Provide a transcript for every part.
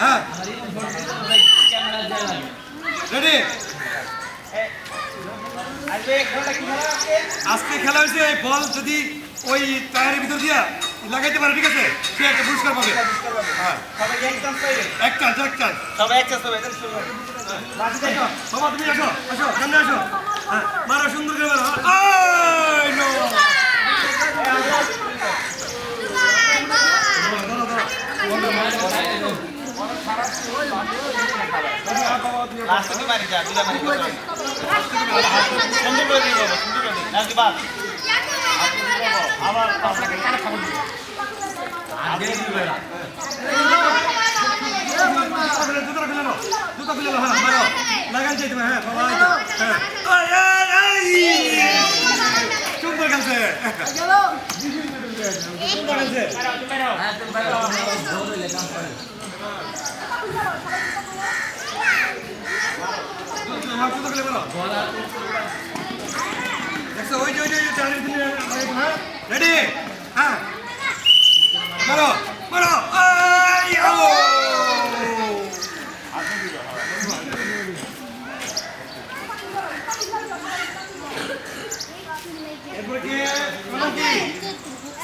হ্যাঁ। আজকে খেলা হয়েছে এই বল যদি ওই টায়ারের ভিতর দিয়া লাগাইতে পারে ঠিক আছে? সে একটা পুরস্কার পাবে। হ্যাঁ। এক চান্স এক চান্স। বাবা তুমি আসো আসো সামনে আসো। হ্যাঁ মারো সুন্দর করে মারো আই নো জুতো ফেলে নাও জুতো ফেলে নাও হ্যাঁ মারো লাগাই যাই তুমি হ্যাঁ বাবা এই তো, হ্যাঁ আই আই আই সুন্দর খেলছে সুন্দর খেলছে হ্যাঁ, ফেলে মারো দেখছ ওই যে ওই যে ওই যে টায়ারের ভিতরে হ্যাঁ রেডি হ্যাঁ মারো মারো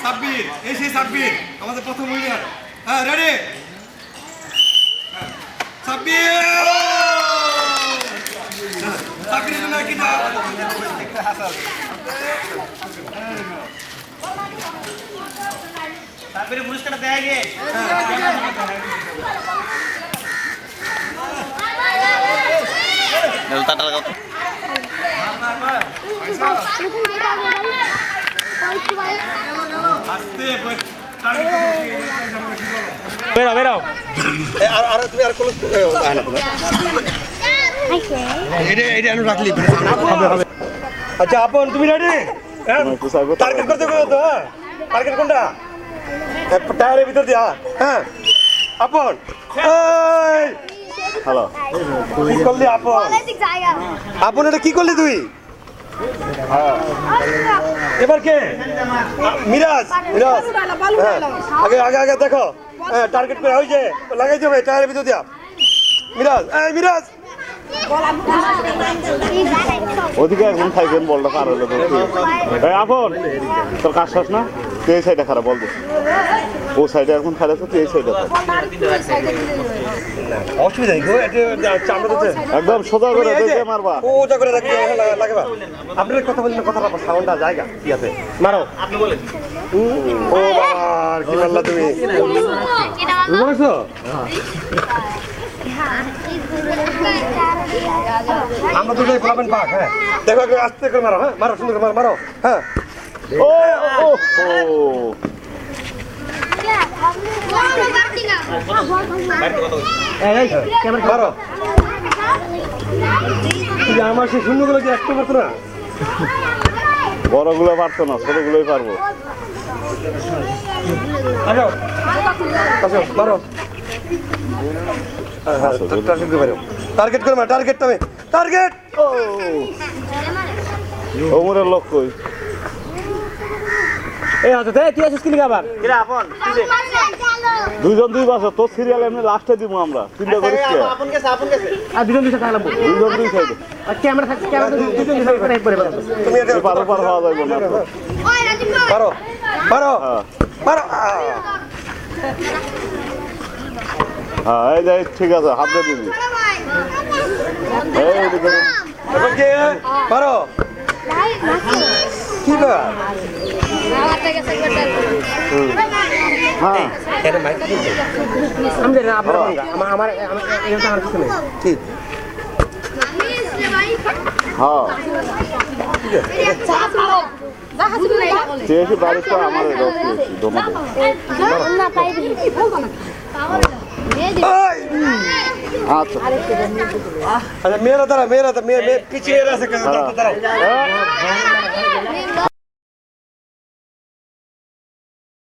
সাব্বির এই সেই আমাদের প্রথম উইনার হ্যাঁ রেডি সাব্বির সাব্বিরের জন্য কি তারপরে পুরস্কারটা দেয় গে তাটা লাগাও আস্তে টার্গেট বেরো বেরো এটা এটা রাখলি। হবে হবে আচ্ছা আপন তুমি রেডি টার্গেট করতে কো তো হ্যাঁ? টার্গেট কোনটা? এ, টায়ারের ভিতর দিয়া। হ্যাঁ? আপন। হ্যালো কি করলি আপন? আপন এটা কি করলি তুই? এবার কে? মিরাজ মিরাজ। হ্যাঁ। আগে আগে আগে দেখো। হ্যাঁ টার্গেট করে হয়েছে লাগাই দেবে টায়ারের ভিতর দিয়া। মিরাজ এই মিরাজ! ওদিকে একজন থাকবেন বলটা পার হলো আপন তোর কাজ শেষ না? তুই এই সাইডে খারাপ বল। ও সাইডে এখন খারাপ তুই এই সাইডে অসুবিধা একদম সোজা করে দেখে মারবা। ওটা করে রাখতে লাগাবা। আপনার কথা বললেন কথা রাখো সাউন্ডটা জায়গা ঠিক আছে মারো। আপনি বলেন। ও বাবা কি মারলা তুমি? বুঝছ আমরা দুটোই পাবেন পাক হ্যাঁ। দেখো আস্তে করে মারো হ্যাঁ। মারো সুন্দর মারো মারো হ্যাঁ। ও ও মারো। আমার সেই শূন্যগুলো কি একটু পারতো না? বড়গুলো পারতো না ছোটগুলোই পারব। আসো। আসো মারো। টার্গেট করে মারো টার্গেট করে মারো টার্গেট তুমি টার্গেট ও ওমরের লোক কই। এই হাতে দে তুই আছিস কিলি আবার? কিরা আপন দুইজন দুই বছর তোর সিরিয়াল এমনি লাস্টে দিব আমরা। চিন্তা করিস কে? আপন গেছে আপন গেছে। আর দুজন দুজন খাইলাম দুইজন দুই সাইডে আর ক্যামেরা থাকছে ক্যামেরা একবারে বানাবো। তুমি এটা পারো পার হওয়া যাবে না তো। মারো মারো হ্যাঁ! হ্যাঁ এই যে ঠিক আছে হাত দিয়ে দিবি। এবার কে হ্যাঁ। আমার কিছু নেই ঠিক হ্যাঁ তুই বাড়িতে আমার! আচ্ছা। আচ্ছা মেয়েরা দাঁড়া মেয়েরা মেয়ে পিছিয়ে